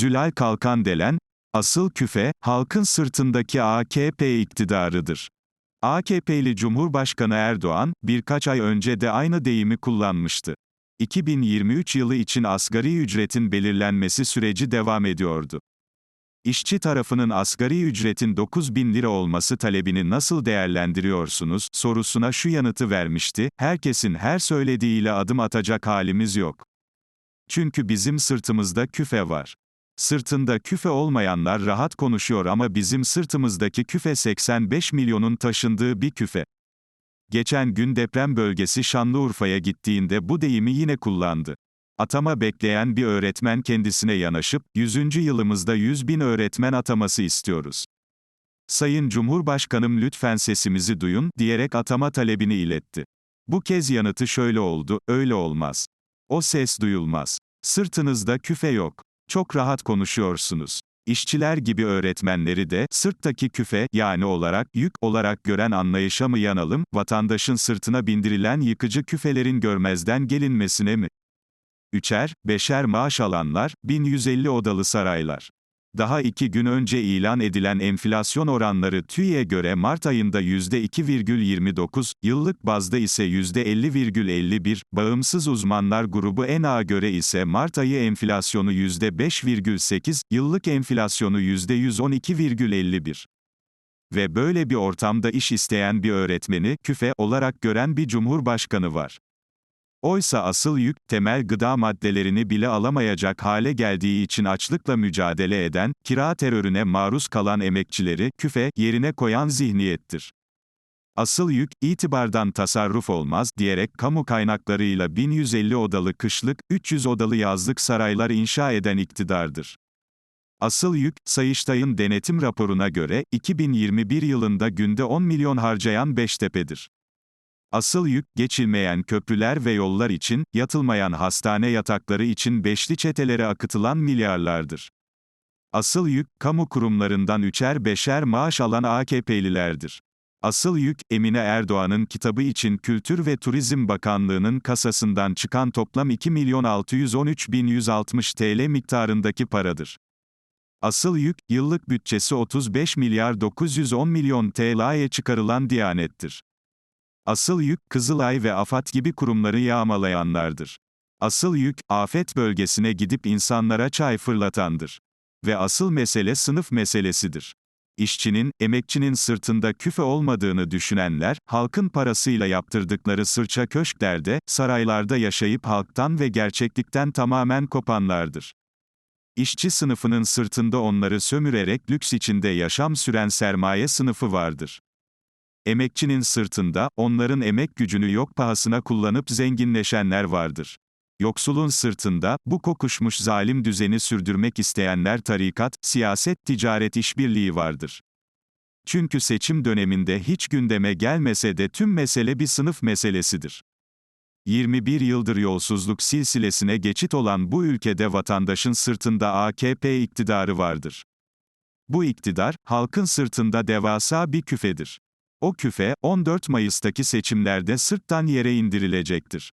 Zülal Kalkan Delen, asıl küfe, halkın sırtındaki AKP iktidarıdır. AKP'li Cumhurbaşkanı Erdoğan, birkaç ay önce de aynı deyimi kullanmıştı. 2023 yılı için asgari ücretin belirlenmesi süreci devam ediyordu. İşçi tarafının asgari ücretin 9 bin lira olması talebini nasıl değerlendiriyorsunuz sorusuna şu yanıtı vermişti, herkesin her söylediğiyle adım atacak halimiz yok. Çünkü bizim sırtımızda küfe var. Sırtında küfe olmayanlar rahat konuşuyor ama bizim sırtımızdaki küfe 85 milyonun taşındığı bir küfe. Geçen gün deprem bölgesi Şanlıurfa'ya gittiğinde bu deyimi yine kullandı. Atama bekleyen bir öğretmen kendisine yanaşıp, 100. yılımızda 100 bin öğretmen ataması istiyoruz. Sayın Cumhurbaşkanım lütfen sesimizi duyun, diyerek atama talebini iletti. Bu kez yanıtı şöyle oldu, öyle olmaz. O ses duyulmaz. Sırtınızda küfe yok. Çok rahat konuşuyorsunuz. İşçiler gibi öğretmenleri de, sırttaki küfe, yani olarak, yük, olarak gören anlayışa mı yanalım, vatandaşın sırtına bindirilen yıkıcı küfelerin görmezden gelinmesine mi? Üçer, beşer maaş alanlar, 1150 odalı saraylar. Daha iki gün önce ilan edilen enflasyon oranları TÜİ'ye göre Mart ayında %2,29, yıllık bazda ise %50,51, bağımsız uzmanlar grubu ENA göre ise Mart ayı enflasyonu %5,8, yıllık enflasyonu %112,51. Ve böyle bir ortamda iş isteyen bir öğretmeni, küfe, olarak gören bir cumhurbaşkanı var. Oysa asıl yük, temel gıda maddelerini bile alamayacak hale geldiği için açlıkla mücadele eden, kira terörüne maruz kalan emekçileri, küfe, yerine koyan zihniyettir. Asıl yük, itibardan tasarruf olmaz, diyerek kamu kaynaklarıyla 1150 odalı kışlık, 300 odalı yazlık saraylar inşa eden iktidardır. Asıl yük, Sayıştay'ın denetim raporuna göre, 2021 yılında günde 10 milyon harcayan Beştepe'dir. Asıl yük, geçilmeyen köprüler ve yollar için, yatılmayan hastane yatakları için beşli çetelere akıtılan milyarlardır. Asıl yük, kamu kurumlarından üçer beşer maaş alan AKP'lilerdir. Asıl yük, Emine Erdoğan'ın kitabı için Kültür ve Turizm Bakanlığı'nın kasasından çıkan toplam 2 milyon 613 bin 160 TL miktarındaki paradır. Asıl yük, yıllık bütçesi 35 milyar 910 milyon TL'ye çıkarılan Diyanet'tir. Asıl yük, Kızılay ve AFAD gibi kurumları yağmalayanlardır. Asıl yük, afet bölgesine gidip insanlara çay fırlatandır. Ve asıl mesele sınıf meselesidir. İşçinin, emekçinin sırtında küfe olmadığını düşünenler, halkın parasıyla yaptırdıkları sırça köşklerde, saraylarda yaşayıp halktan ve gerçeklikten tamamen kopanlardır. İşçi sınıfının sırtında onları sömürerek lüks içinde yaşam süren sermaye sınıfı vardır. Emekçinin sırtında, onların emek gücünü yok pahasına kullanıp zenginleşenler vardır. Yoksulun sırtında, bu kokuşmuş zalim düzeni sürdürmek isteyenler tarikat, siyaset, ticaret işbirliği vardır. Çünkü seçim döneminde hiç gündeme gelmese de tüm mesele bir sınıf meselesidir. 21 yıldır yolsuzluk silsilesine geçit olan bu ülkede vatandaşın sırtında AKP iktidarı vardır. Bu iktidar, halkın sırtında devasa bir küfedir. O küfe, 14 Mayıs'taki seçimlerde sırttan yere indirilecektir.